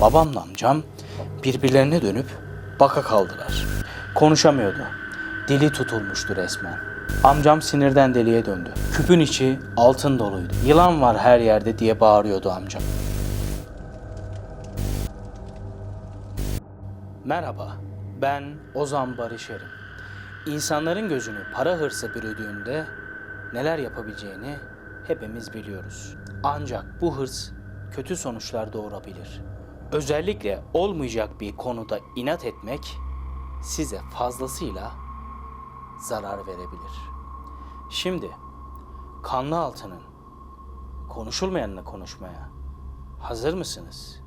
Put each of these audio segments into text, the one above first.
Babamla amcam birbirlerine dönüp baka kaldılar. Konuşamıyordu. Dili tutulmuştu resmen. Amcam sinirden deliye döndü. Küpün içi altın doluydu. Yılan var her yerde diye bağırıyordu amcam. Merhaba, ben Ozan Barışer'im. İnsanların gözünü para hırsı bürüdüğünde neler yapabileceğini hepimiz biliyoruz. Ancak bu hırs kötü sonuçlar doğurabilir. Özellikle olmayacak bir konuda inat etmek size fazlasıyla zarar verebilir. Şimdi kanlı altının konuşulmayanını konuşmaya hazır mısınız?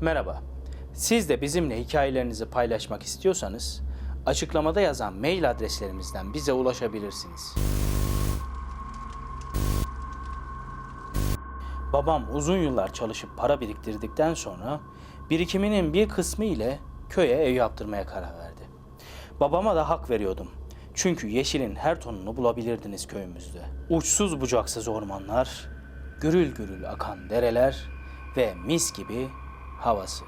Merhaba. Siz de bizimle hikayelerinizi paylaşmak istiyorsanız açıklamada yazan mail adreslerimizden bize ulaşabilirsiniz. Babam uzun yıllar çalışıp para biriktirdikten sonra birikiminin bir kısmı ile köye ev yaptırmaya karar verdi. Babama da hak veriyordum. Çünkü yeşilin her tonunu bulabilirdiniz köyümüzde. Uçsuz bucaksız ormanlar, gürül gürül akan dereler ve mis gibi havası.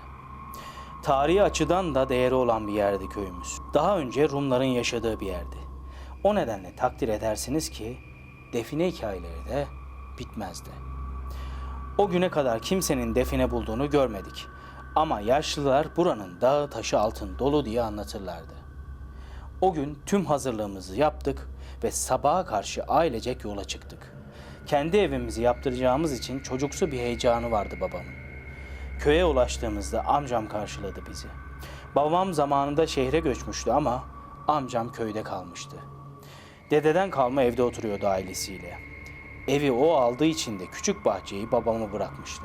Tarihi açıdan da değeri olan bir yerdi köyümüz. Daha önce Rumların yaşadığı bir yerdi. O nedenle takdir edersiniz ki define hikayeleri de bitmezdi. O güne kadar kimsenin define bulduğunu görmedik. Ama yaşlılar buranın dağı taşı altın dolu diye anlatırlardı. O gün tüm hazırlığımızı yaptık ve sabaha karşı ailecek yola çıktık. Kendi evimizi yaptıracağımız için çocuksu bir heyecanı vardı babamın. Köye ulaştığımızda amcam karşıladı bizi. Babam zamanında şehre göçmüştü ama amcam köyde kalmıştı. Dededen kalma evde oturuyordu ailesiyle. Evi o aldığı için de küçük bahçeyi babama bırakmıştı.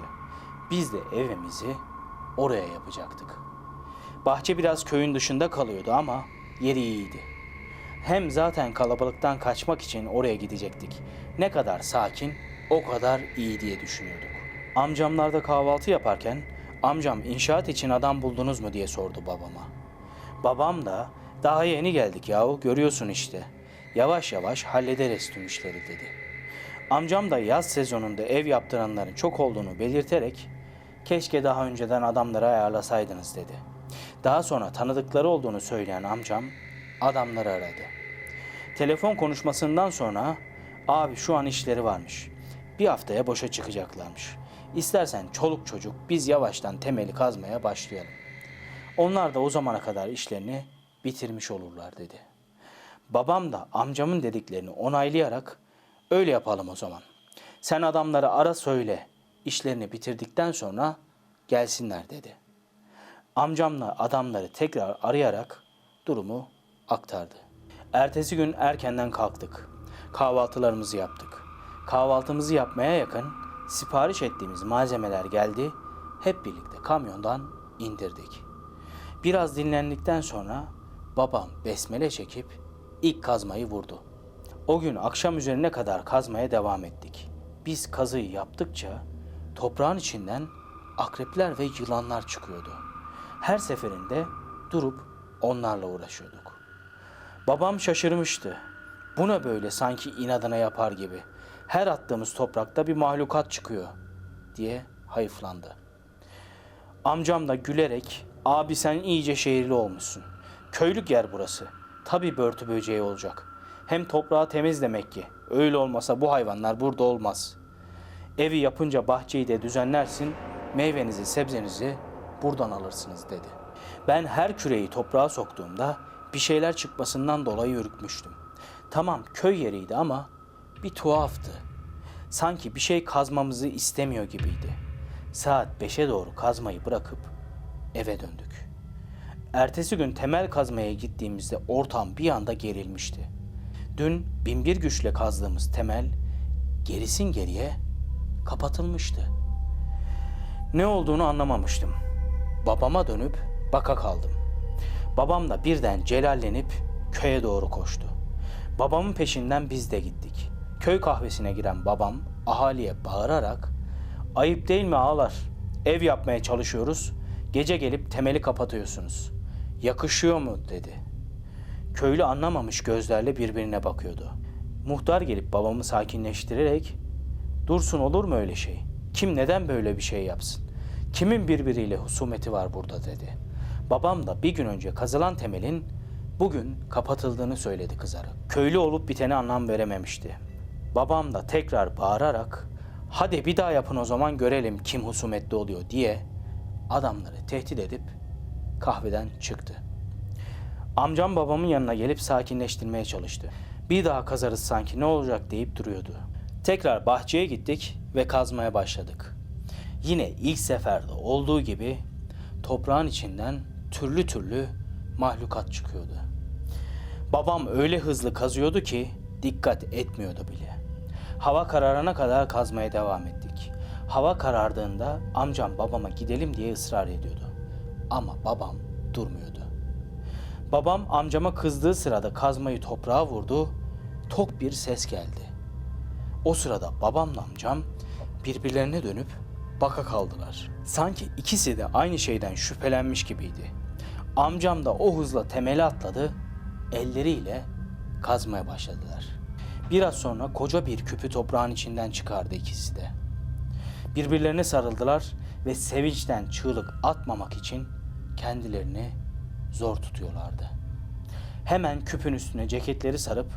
Biz de evimizi oraya yapacaktık. Bahçe biraz köyün dışında kalıyordu ama yeri iyiydi. Hem zaten kalabalıktan kaçmak için oraya gidecektik. Ne kadar sakin, o kadar iyi diye düşünüyorduk. Amcamlarda kahvaltı yaparken amcam inşaat için adam buldunuz mu diye sordu babama. Babam da daha yeni geldik yahu görüyorsun işte. Yavaş yavaş hallederiz tüm işleri dedi. Amcam da yaz sezonunda ev yaptıranların çok olduğunu belirterek keşke daha önceden adamları ayarlasaydınız dedi. Daha sonra tanıdıkları olduğunu söyleyen amcam adamları aradı. Telefon konuşmasından sonra abi şu an işleri varmış. Bir haftaya boşa çıkacaklarmış. İstersen çoluk çocuk biz yavaştan temeli kazmaya başlayalım. Onlar da o zamana kadar işlerini bitirmiş olurlar dedi. Babam da amcamın dediklerini onaylayarak öyle yapalım o zaman. Sen adamları ara söyle işlerini bitirdikten sonra gelsinler dedi. Amcamla adamları tekrar arayarak durumu aktardı. Ertesi gün erkenden kalktık. Kahvaltılarımızı yaptık. Kahvaltımızı yapmaya yakın sipariş ettiğimiz malzemeler geldi. Hep birlikte kamyondan indirdik. Biraz dinlendikten sonra babam besmele çekip ilk kazmayı vurdu. O gün akşam üzerine kadar kazmaya devam ettik. Biz kazıyı yaptıkça toprağın içinden akrepler ve yılanlar çıkıyordu. Her seferinde durup onlarla uğraşıyorduk. Babam şaşırmıştı. Bu ne böyle sanki inadına yapar gibi. Her attığımız toprakta bir mahlukat çıkıyor diye hayıflandı. Amcam da gülerek abi sen iyice şehirli olmuşsun. Köylük yer burası. Tabii börtü böceği olacak. Hem toprağı temiz demek ki. Öyle olmasa bu hayvanlar burada olmaz. Evi yapınca bahçeyi de düzenlersin. Meyvenizi, sebzenizi buradan alırsınız dedi. Ben her küreyi toprağa soktuğumda bir şeyler çıkmasından dolayı ürkmüştüm. Tamam köy yeriydi ama bir tuhaftı. Sanki bir şey kazmamızı istemiyor gibiydi. Saat 5'e doğru kazmayı bırakıp eve döndük. Ertesi gün temel kazmaya gittiğimizde ortam bir anda gerilmişti. Dün binbir güçle kazdığımız temel gerisin geriye kapatılmıştı. Ne olduğunu anlamamıştım. Babama dönüp baka kaldım. Babam da birden celallenip köye doğru koştu. Babamın peşinden biz de gittik. Köy kahvesine giren babam ahaliye bağırarak ayıp değil mi ağalar? Ev yapmaya çalışıyoruz. Gece gelip temeli kapatıyorsunuz. Yakışıyor mu dedi. Köylü anlamamış gözlerle birbirine bakıyordu. Muhtar gelip babamı sakinleştirerek Dursun olur mu öyle şey? Kim neden böyle bir şey yapsın? Kimin birbiriyle husumeti var burada dedi. Babam da bir gün önce kazılan temelin bugün kapatıldığını söyledi kızara. Köylü olup bitene anlam verememişti. Babam da tekrar bağırarak hadi bir daha yapın o zaman görelim kim husumetli oluyor diye adamları tehdit edip kahveden çıktı. Amcam babamın yanına gelip sakinleştirmeye çalıştı. Bir daha kazarız sanki ne olacak deyip duruyordu. Tekrar bahçeye gittik ve kazmaya başladık. Yine ilk seferde olduğu gibi toprağın içinden türlü türlü mahlukat çıkıyordu. Babam öyle hızlı kazıyordu ki dikkat etmiyordu bile. Hava kararana kadar kazmaya devam ettik. Hava karardığında amcam babama gidelim diye ısrar ediyordu. Ama babam durmuyordu. Babam amcama kızdığı sırada kazmayı toprağa vurdu. Tok bir ses geldi. O sırada babamla amcam birbirlerine dönüp baka kaldılar. Sanki ikisi de aynı şeyden şüphelenmiş gibiydi. Amcam da o hızla temeli atladı, elleriyle kazmaya başladılar. Biraz sonra koca bir küpü toprağın içinden çıkardı ikisi de. Birbirlerine sarıldılar ve sevinçten çığlık atmamak için kendilerini zor tutuyorlardı. Hemen küpün üstüne ceketleri sarıp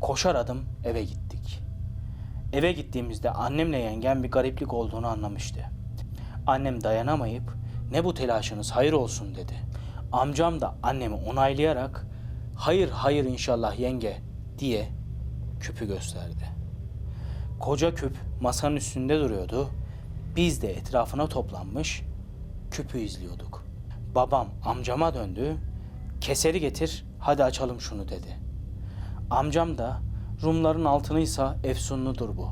koşar adım eve gittik. Eve gittiğimizde annemle yengem bir gariplik olduğunu anlamıştı. Annem dayanamayıp ne bu telaşınız hayır olsun dedi. Amcam da annemi onaylayarak hayır hayır inşallah yenge diye küpü gösterdi. Koca küp masanın üstünde duruyordu. Biz de etrafına toplanmış küpü izliyorduk. Babam amcama döndü. Keseri getir hadi açalım şunu dedi. Amcam da Rumların altınıysa efsunludur bu.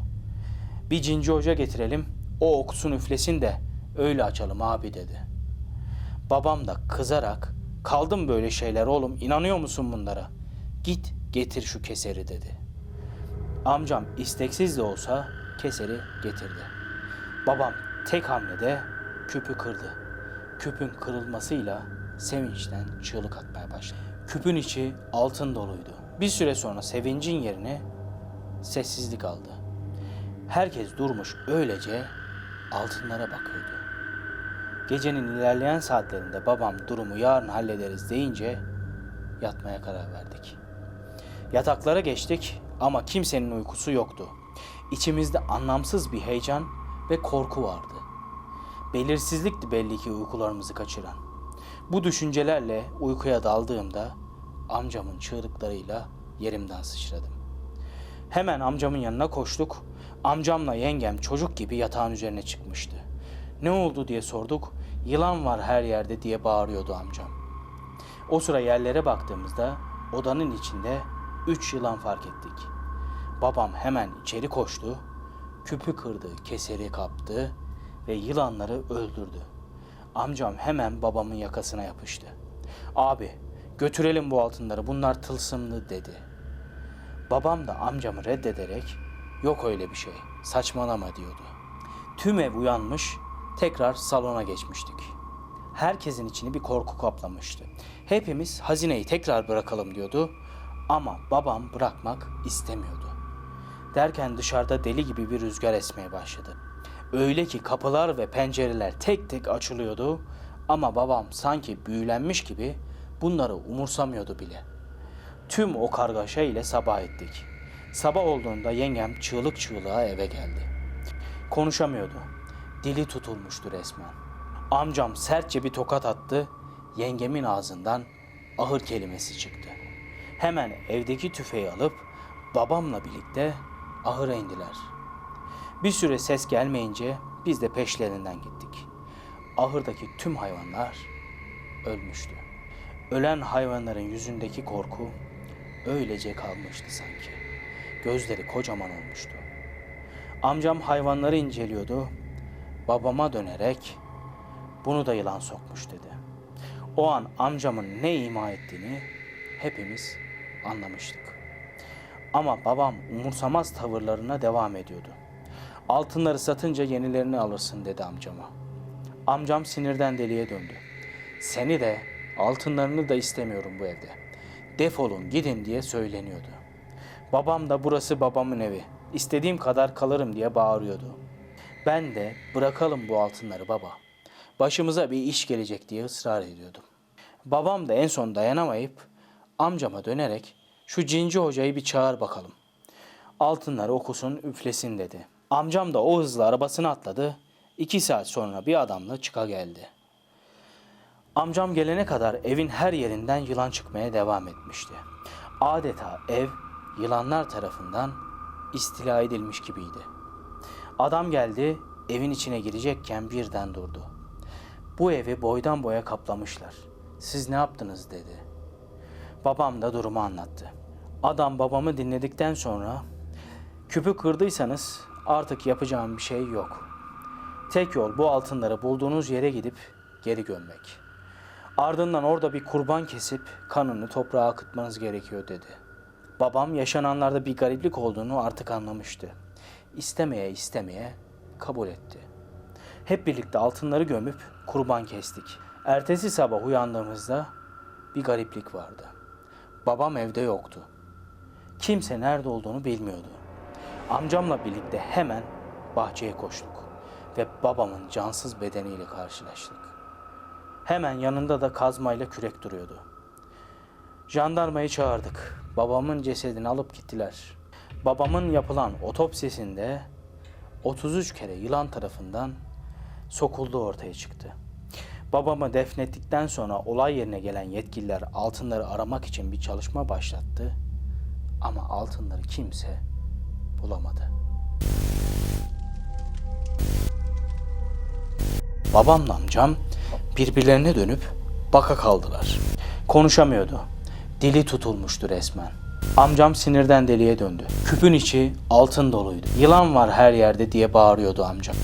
Bir cinci hoca getirelim o okusun üflesin de öyle açalım abi dedi. Babam da kızarak kaldım böyle şeyler oğlum inanıyor musun bunlara? Git getir şu keseri dedi. Amcam isteksiz de olsa keseri getirdi. Babam tek hamlede küpü kırdı. Küpün kırılmasıyla sevinçten çığlık atmaya başladı. Küpün içi altın doluydu. Bir süre sonra sevincin yerine sessizlik aldı. Herkes durmuş öylece altınlara bakıyordu. Gecenin ilerleyen saatlerinde babam durumu yarın hallederiz deyince yatmaya karar verdik. Yataklara geçtik ama kimsenin uykusu yoktu. İçimizde anlamsız bir heyecan ve korku vardı. Belirsizlikti belli ki uykularımızı kaçıran. Bu düşüncelerle uykuya daldığımda amcamın çığlıklarıyla yerimden sıçradım. Hemen amcamın yanına koştuk. Amcamla yengem çocuk gibi yatağın üzerine çıkmıştı. Ne oldu diye sorduk. Yılan var her yerde diye bağırıyordu amcam. O sıra yerlere baktığımızda odanın içinde üç yılan fark ettik. Babam hemen içeri koştu, küpü kırdı, keseri kaptı ve yılanları öldürdü. Amcam hemen babamın yakasına yapıştı. Abi götürelim bu altınları bunlar tılsımlı dedi. Babam da amcamı reddederek yok öyle bir şey saçmalama diyordu. Tüm ev uyanmış tekrar salona geçmiştik. Herkesin içini bir korku kaplamıştı. Hepimiz hazineyi tekrar bırakalım diyordu ama babam bırakmak istemiyordu. Derken dışarıda deli gibi bir rüzgar esmeye başladı. Öyle ki kapılar ve pencereler tek tek açılıyordu ama babam sanki büyülenmiş gibi bunları umursamıyordu bile. Tüm o kargaşa ile sabah ettik. Sabah olduğunda yengem çığlık çığlığa eve geldi. Konuşamıyordu. Dili tutulmuştu resmen. Amcam sertçe bir tokat attı. Yengemin ağzından ahır kelimesi çıktı. Hemen evdeki tüfeği alıp babamla birlikte ahıra indiler. Bir süre ses gelmeyince biz de peşlerinden gittik. Ahırdaki tüm hayvanlar ölmüştü. Ölen hayvanların yüzündeki korku öylece kalmıştı sanki. Gözleri kocaman olmuştu. Amcam hayvanları inceliyordu. Babama dönerek bunu da yılan sokmuş dedi. O an amcamın ne ima ettiğini hepimiz anlamıştık. Ama babam umursamaz tavırlarına devam ediyordu. Altınları satınca yenilerini alırsın dedi amcama. Amcam sinirden deliye döndü. Seni de altınlarını da istemiyorum bu evde. Defolun gidin diye söyleniyordu. Babam da burası babamın evi. istediğim kadar kalırım diye bağırıyordu. Ben de bırakalım bu altınları baba. Başımıza bir iş gelecek diye ısrar ediyordum. Babam da en son dayanamayıp amcama dönerek şu cinci hocayı bir çağır bakalım. Altınları okusun üflesin dedi. Amcam da o hızla arabasına atladı. İki saat sonra bir adamla çıka geldi. Amcam gelene kadar evin her yerinden yılan çıkmaya devam etmişti. Adeta ev yılanlar tarafından istila edilmiş gibiydi. Adam geldi, evin içine girecekken birden durdu. Bu evi boydan boya kaplamışlar. Siz ne yaptınız dedi. Babam da durumu anlattı. Adam babamı dinledikten sonra küpü kırdıysanız artık yapacağım bir şey yok. Tek yol bu altınları bulduğunuz yere gidip geri gömmek. Ardından orada bir kurban kesip kanını toprağa akıtmanız gerekiyor dedi. Babam yaşananlarda bir gariplik olduğunu artık anlamıştı. İstemeye istemeye kabul etti. Hep birlikte altınları gömüp kurban kestik. Ertesi sabah uyandığımızda bir gariplik vardı. Babam evde yoktu. Kimse nerede olduğunu bilmiyordu. Amcamla birlikte hemen bahçeye koştuk ve babamın cansız bedeniyle karşılaştık. Hemen yanında da kazmayla kürek duruyordu. Jandarmayı çağırdık. Babamın cesedini alıp gittiler. Babamın yapılan otopsisinde 33 kere yılan tarafından sokulduğu ortaya çıktı. Babamı defnettikten sonra olay yerine gelen yetkililer altınları aramak için bir çalışma başlattı. Ama altınları kimse bulamadı. Babamla amcam birbirlerine dönüp baka kaldılar. Konuşamıyordu. Dili tutulmuştu resmen. Amcam sinirden deliye döndü. Küpün içi altın doluydu. Yılan var her yerde diye bağırıyordu amcam.